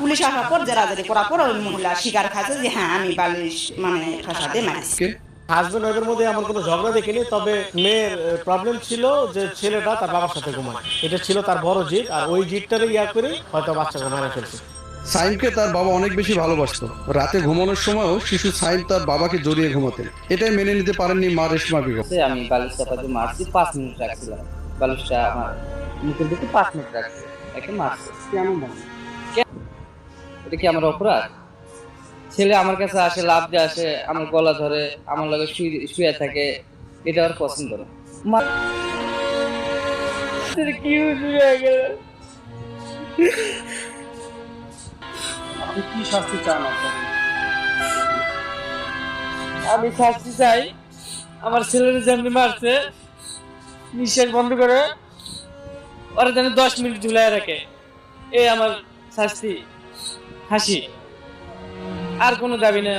Police আসার পর জেরাজেরি করার পর ওই মহিলা স্বীকার খাচ্ছে যে হ্যাঁ আমি বালিশ মানে দিয়ে মারিছি। হাজবেন্ড ওয়াইফের মধ্যে এমন কোনো ঝগড়া দেখিনি তবে মেয়ের প্রবলেম ছিল যে ছেলেটা তার বাবার সাথে ঘুমায়। এটা ছিল তার বড় জিদ আর ওই জিদটারে ইয়া করে হয়তো বাচ্চাকে মারা ফেলছে। সাইমকে তার বাবা অনেক বেশি ভালোবাসতো। রাতে ঘুমানোর সময়ও শিশু সাইম তার বাবাকে জড়িয়ে ঘুমাতেন। এটাই মেনে নিতে পারেননি মা রেশমা বেগম আমি বালিশ চাপাতে মারছি পাঁচ মিনিট রাখছিলাম। বালিশটা আমার মুখের দিকে পাঁচ মিনিট রাখছি। একে মারছি? কেন? এটা কি আমার অপরাধ? ছেলে আমার কাছে আসে লাভ দিয়ে আসে আমার গলা ধরে আমার লগে শুয়ে শুয়ে থাকে এটা আর পছন্দ না। কি শাস্তি চান আমি শাস্তি চাই আমার ছেলের যেমনি মারছে নিঃশ্বাস বন্ধ করে ওরা যেন দশ মিনিট ঝুলাই রাখে। এই আমার শাস্তি। হাসি। আর কোনো দাবি নেই